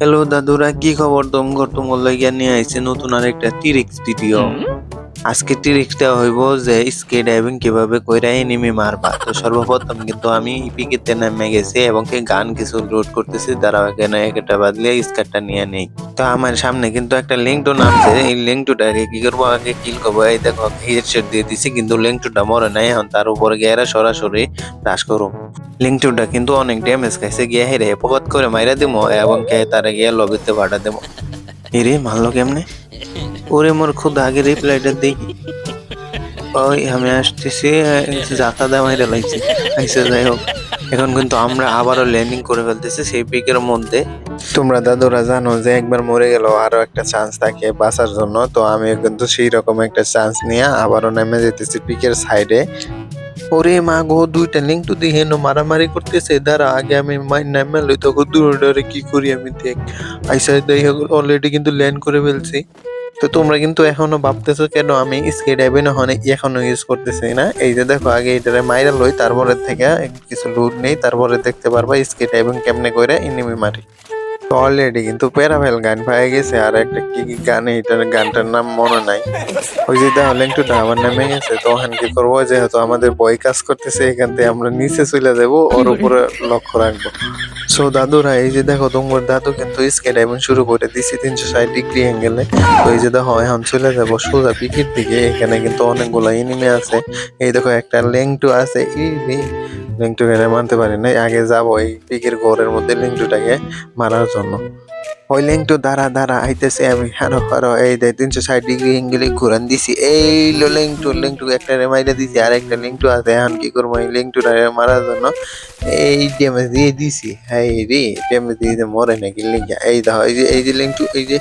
Hello দাদুরা কি খবর? তোমগর তোমার লাগিয়া নিয়ে আইছে নতুন আর একটা টিরিক্স ভিডিও আজকে টিরিক্সটা হইব যে স্কে ডাইভিং কীভাবে কইরা এনিমি মারবা। তো সর্বপ্রথম কিন্তু আমি ইপিকেতে নামে গেছি এবং গান কিছু লোড করতেছি দাঁড়াও এখানে একটা বাদলে স্কারটা নিয়ে নেই। তো আমার সামনে কিন্তু একটা লিঙ্ক টু নামছে। এই লিঙ্ক টুটাকে কি করব? আগে কিল করব। এই দেখো হেডশট দিয়ে দিছি, কিন্তু লিঙ্ক টুটা মরে নাই। এখন তার উপরে গিয়ে সরাসরি রাশ করো লিঙ্ক টুটা কিন্তু অনেক ড্যামেজ খাইছে। গিয়ে হেরে পকত করে মাইরা দিমো, এবং কে তারা গিয়ে লবিতে ভাড়া দেবো এরে, মারলো কেমনে? ওরে, মোর খুদ আগে রিপ্লাইটা দেই ওই আমি আসতেছি যাতা দা মাইরা লাগছে আইসে যাই হোক। এখন কিন্তু আমরা আবারও ল্যান্ডিং করে ফেলতেছি সেই পিকের মধ্যে। তোমরা দাদুরা জানো যে একবার মরে গেল আরও একটা চান্স থাকে বাঁচার জন্য। তো আমি কিন্তু সেই রকম একটা চান্স নিয়ে আবারও নেমে যেতেছি পিকের সাইডে ওরে মা গো দুইটা লিঙ্ক তো দিয়ে হেন মারামারি করতেছে। দাঁড়া আগে আমি নামে লই তখন দূরে দূরে কি করি আমি দেখ। আইসা দেই অলরেডি কিন্তু ল্যান্ড করে ফেলছি। তো তোমরা কিন্তু এখনও ভাবতেছো কেন আমি স্কে ডাইভিং এখনও ইউজ করতেছি না? এই যে দেখো, আগে এটারে মাইরা লই তারপরে থেকে কিছু লুট নেই, তারপরে দেখতে পারবা স্কে ডাইভিং কেমনে করে এনিমি মারি। তো অলরেডি কিন্তু প্যারাভেল গান পেয়ে গেছে, আর একটা কি কি গান এটার গানটার নাম মনে নাই। ওই যে তাহলে একটু ডাবার নামে গেছে, তো ওখানে কি করব, যেহেতু আমাদের বই কাজ করতেছে, এখান থেকে আমরা নিচে চলে যাব, ওর উপরে লক্ষ্য রাখব। সো দাদুরা, এই যে দেখো, তোমার দাদু কিন্তু স্কেট এবং শুরু করে দিছি তিনশো ষাট ডিগ্রি অ্যাঙ্গেলে তো এই যে দেখো, এখন চলে যাব সোজা পিকের দিকে। এখানে কিন্তু অনেকগুলো এনিমে আছে। এই দেখো, একটা লেংটু আছে। এই লিঙ্কটুকে মানতে পারি নাই? আগে যাব এই পিকের ঘরের মধ্যে লিঙ্কটুটাকে মারার জন্য। ওই লিঙ্কটু দাঁড়া দাঁড়া, আইতেছে আমি। হারো হারো এই দে তিনশো ষাট ডিগ্রি অ্যাঙ্গেলে ঘুরান দিছি। এই লো লিঙ্কটু লিঙ্কটু একটা মাইরা দিছি, আর একটা লিঙ্কটু আছে। এখন কি করব, এই লিঙ্কটুটা মারার জন্য এই ড্যামেজ দিয়ে দিছি। হাই রে ড্যামেজ দিয়ে দিয়ে মরে নাকি লিঙ্ক এই দেখো, এই যে এই যে লিঙ্কটু এই যে,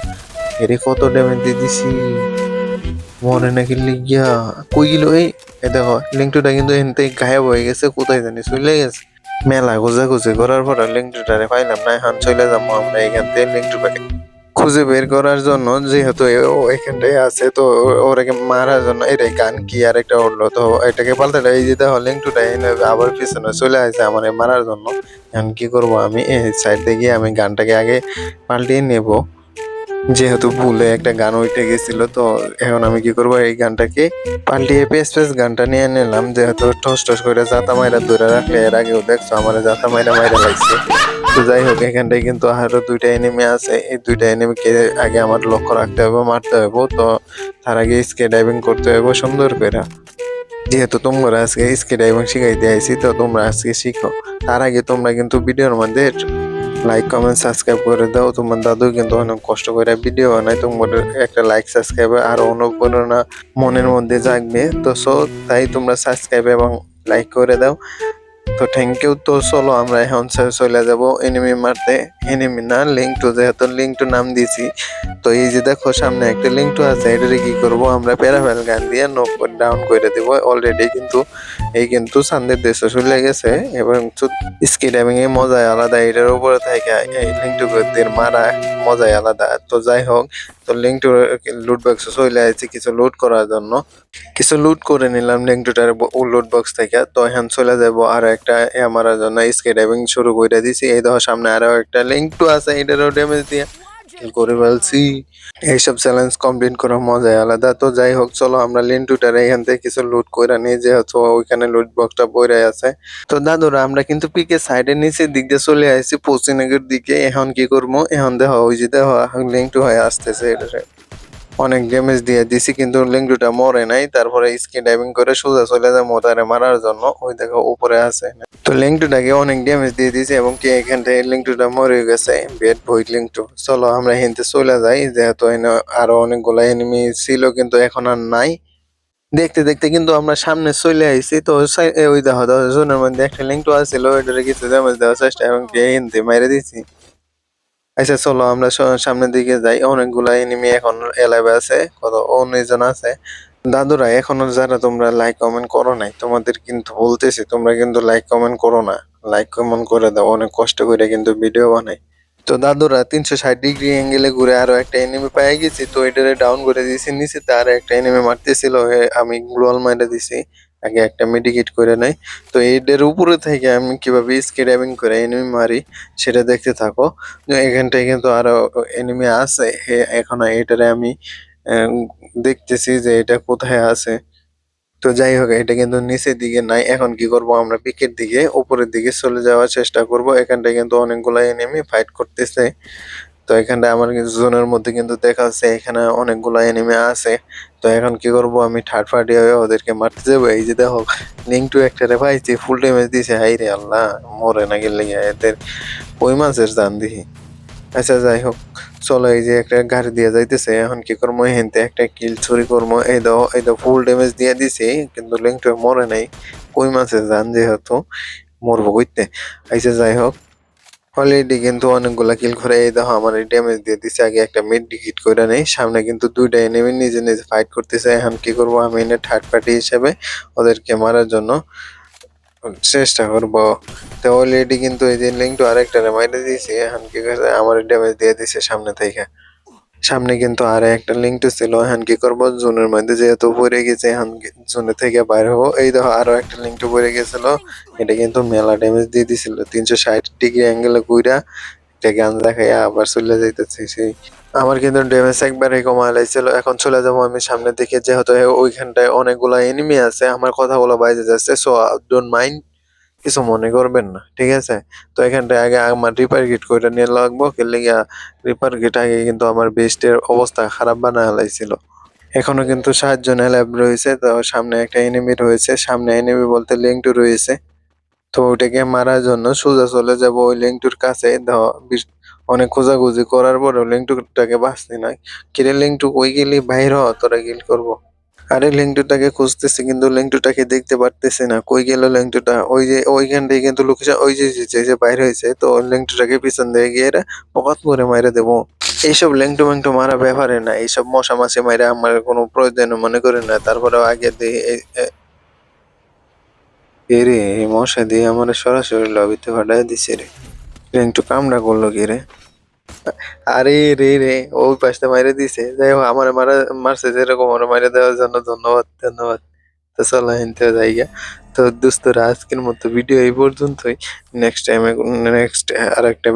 এরে কত ড্যামেজ দিয়ে দিছি। মরে নাকি লিগিয়া কই গেল, এই? দেখো লিঙ্কটুটা কিন্তু এনতে গায়েব হয়ে গেছে, কোথায় জানি চলে গেছে। মেলা গুজে করার পর লিঙ্কটুটারে পাইলাম না, এখন চলে যাব আমরা এখান থেকে লিঙ্কটুটাকে খুঁজে বের করার জন্য, যেহেতু এ- ও এখানটায় আছে, তো ওরাকে মারার জন্য এটাই গান কি আর একটা উঠল, তো এটাকে পাল্টে এই যে দেখো, লিঙ্কটুটা আবার পিছনে চলে আসে আমার মারার জন্য। এখন কি করব আমি, এই সাইড গিয়ে আমি গানটাকে আগে পাল্টিয়ে নেব। যেহেতু ভুলে একটা গান উঠে গেছিল, তো এখন আমি কি করব? এই গানটাকে পাল্টিয়ে পেস পেস গানটা নিয়ে নিলাম। যেহেতু টস টস করে জাতা মাইরা ধরে রাখলে, এর আগেও দেখছ, আমার জাতা মাইরা মাইরা লাগছে। তো যাই হোক, এখানটায় কিন্তু আরও দুইটা এনিমি আছে। এই দুইটা এনিমিকে আগে আমার লক্ষ্য রাখতে হবে, মারতে হবে। তো তার আগে স্কে ডাইভিং করতে হবে সুন্দর করে। যেহেতু তোমরা আজকে স্কে ডাইভিং শিখাইতে আইছি, তো তোমরা আজকে শিখো। তার আগে তোমরা কিন্তু ভিডিওর মধ্যে লাইক কমেন্ট সাবস্ক্রাইব করে দাও। তোমার দাদু কিন্তু অনেক কষ্ট করে ভিডিও বানায়। তোমাদের একটা লাইক সাবস্ক্রাইব আর অনুপ্রেরণা মনের মধ্যে জাগবে। তো সো তাই তোমরা সাবস্ক্রাইব এবং লাইক করে দাও। তো থ্যাংক ইউ তো চলো আমরা এখন চলে যাব এনিমি মারতে। এনিমি না লিঙ্ক টু যেহেতু লিঙ্ক টু নাম দিয়েছি। তো এই যে দেখো, সামনে একটা লিঙ্ক টু আছে। এটারে কি করব? আমরা প্যারাভেল গান দিয়ে নক ডাউন করে দেবো। অলরেডি কিন্তু এই কিন্তু সানদের দেশে চলে গেছে, এবং স্কি ডাইভিং এর মজাই আলাদা, এটার উপরে থাকে এই লিঙ্ক টু মারা, মজাই আলাদা। তো যাই হোক, তো লিঙ্ক টু লুট বক্স চলে আসছে কিছু লুট করার জন্য। কিছু লুট করে নিলাম লিঙ্ক টুটার লুট বক্স থেকে। তো এখন চলে যাব আর একটা এ মারার জন্য। স্কি ডাইভিং শুরু করে দিছি। এই ধর সামনে আরও একটা লিঙ্ক টু আছে, এটারও ড্যামেজ দিয়ে। করে ফেলছি। এইসব চ্যালেঞ্জ কমপ্লিট করার মজাই আলাদা। তো যাই হোক চলো আমরা লিন্টুটার এখান থেকে কিছু লুট করে নিই, যেহেতু ওইখানে লুট বক্সটা বইরাই আছে। তো দাদুরা, আমরা কিন্তু পিকে সাইডের নিচে দিক দিয়ে চলে আসছি পশ্চিমনগর দিকে। এখন কি করব? এখন দেখো ওই যে দেখো লিঙ্ক টু হয়ে আসতেছে এটারে। অনেক ড্যামেজ দিয়ে দিছি, কিন্তু লিঙ্কটুটা মরে নাই। তারপরে স্কি ডাইভিং করে সোজা চলে যায় মোতারে মারার জন্য। ওই দেখো, উপরে আছে। তো লিঙ্কটুটাকে অনেক ড্যামেজ দিয়ে দিয়েছে এবং কি এখান থেকে লিঙ্কটুটা মরে গেছে। বেড বই লিঙ্কটু চলো আমরা হিনতে চলে যাই। যেহেতু আরও অনেকগুলো এনিমি ছিল, কিন্তু এখন আর নাই। দেখতে দেখতে কিন্তু আমরা সামনে চলে আইছি। তো ওই দেখো দেখো, জোনের মধ্যে একটা লিঙ্কটু আছিল ওইটারে কিছু ড্যামেজ দেওয়ার চেষ্টা এবং কি হিনতে মাইরে দিছি। আচ্ছা চলো আমরা সামনের দিকে যাই। অনেকগুলা এনিমি এখন এলাইভে আছে, কত উনিশ জন আছে। দাদুরা, এখনও যারা তোমরা লাইক কমেন্ট করো নাই, তোমাদের কিন্তু বলতেছি, তোমরা কিন্তু লাইক কমেন্ট করো না। লাইক কমেন্ট করে দাও, অনেক কষ্ট করে কিন্তু ভিডিও বানাই। তো দাদুরা, তিনশো ষাট ডিগ্রি অ্যাঙ্গেলে ঘুরে আরও একটা এনিমি পেয়ে গেছি, তো এটারে ডাউন করে দিয়েছি নিচে তার একটা এনিমি মারতেছিল আমি গ্লোয়াল মাইরে দিছি। আগে একটা মেডিকেট করে নেই। তো এইটার উপরে থেকে আমি কীভাবে স্কি ড্রাইভিং করে এনিমি মারি, সেটা দেখতে থাকো। এখানটায় কিন্তু আরও এনিমি আছে। এখন এটারে আমি দেখতেছি যে এটা কোথায় আছে। তো যাই হোক, এটা কিন্তু নিচের দিকে নাই। এখন কি করব আমরা? পিকের দিকে, উপরের দিকে চলে যাওয়ার চেষ্টা করব। এখানটায় কিন্তু অনেকগুলো এনিমি ফাইট করতেছে। তো এখানটা আমার জোনের মধ্যে কিন্তু দেখা যাচ্ছে এখানে অনেকগুলো এনিমি আছে। তো এখন কি করব? আমি থার্ড পার্টি হয়ে ওদেরকে মারতে যাব। এই যে দেখো লিঙ্ক টু একটা রে ফুল ড্যামেজ দিছে। হাই রে আল্লাহ, মরে না গেলে এদের ওই মাছের জান দিহি। আচ্ছা যাই হোক, চলো এই যে একটা গাড়ি দিয়ে যাইতেছে। এখন কি করব? হেনতে একটা কিল চুরি করব। এই দাও এই দাও ফুল ড্যামেজ দিয়ে দিছি, কিন্তু লিঙ্ক টু মরে নাই। কই মাছের জান যেহেতু, মরবো কইতে। আচ্ছা যাই হোক অলরেডি কিন্তু অনেকগুলা কিল করে, এই দেখো আমার এই ড্যামেজ দিয়ে দিছে। আগে একটা মিড ডিকিট করে নেই, সামনে কিন্তু দুইটা এনেমি নিজে নিজে ফাইট করতেছে। এখন কি করব? আমি এনে থার্ড পার্টি হিসেবে ওদেরকে মারার জন্য চেষ্টা করব। তো অলরেডি কিন্তু এই যে লিঙ্ক টু আরেকটা মাইরে দিয়েছি, এখন কি করে আমার ড্যামেজ দিয়ে দিছে সামনে থেকে। সামনে কিন্তু আর একটা লিঙ্ক টু ছিল এখন কি করব? জোনের মধ্যে যেহেতু পড়ে গেছে এখন জোনে থেকে বাইর হব। এই দেখো, আরও একটা লিঙ্ক টু পড়ে গেছিল। এটা কিন্তু মেলা ড্যামেজ দিয়ে দিছিল। তিনশো ষাট ডিগ্রি অ্যাঙ্গেলে কুইরা একটা গান দেখাই আবার চলে যাইতেছে সেই। আমার কিন্তু ড্যামেজ একবারে কমা লাইছিল। এখন চলে যাব আমি সামনের দিকে, যেহেতু ওইখানটায় অনেকগুলো এনিমি আছে, আমার কথাগুলো বাইরে যাচ্ছে সো ডোন্ট মাইন্ড কিছু মনে করবেন না, ঠিক আছে? তো এখানটায় আগে আমার রিপার গিট করে নিয়ে লাগবো কেলে গিয়া রিপার গেট আগে কিন্তু আমার বেস্টের অবস্থা খারাপ বানা হালাইছিল এখনও কিন্তু সাতজন ল্যাব রয়েছে, তো সামনে একটা এনিমি রয়েছে, সামনে এনিমি বলতে লিঙ্কটু রয়েছে। তো ওইটাকে মারার জন্য সোজা চলে যাব ওই লিঙ্কটুর কাছে অনেক খোঁজাখুঁজি করার পরেও লিঙ্কটুটাকে বাঁচতে নাই। কিরে লিঙ্কটু ওই গেলি? বাইর তোরা গিল করব। আরে লিঙ্কটুটাকে খুঁজতেছি, কিন্তু লিঙ্কটুটাকে দেখতে পারতেছি না। কই গেল লিঙ্কটুটা ওই যে ওইখানটাই কিন্তু লোকেশন, ওই যে, যে- বাইরে হয়েছে, তো লিঙ্কটুটাকে পিছন দিয়ে গিয়ে এরা পকাত করে মাইরে দেবো। এইসব লেংটু মেংটু মারা ব্যাপারে না, এইসব মশা মাছি মাইরা আমার কোনো প্রয়োজন মনে করে না। তারপরে আগে দিয়ে এই- এ- এ রে, এই মশা দিয়ে আমার সরাসরি লবিতে ফাটাই দিছে রে। লেংটু কামড়া করল কি রে? আরে রে রে, ও পাশটা মাইরে দিছে। যাই হোক, আমার মারা মারছে যেরকম আমার মাইরে দেওয়ার জন্য ধন্যবাদ ধন্যবাদ। তো চলো হিনতে জায়গা তো দোস্তরা আজকের মতো ভিডিও এই পর্যন্তই। নেক্সট টাইমে নেক্সট আর একটা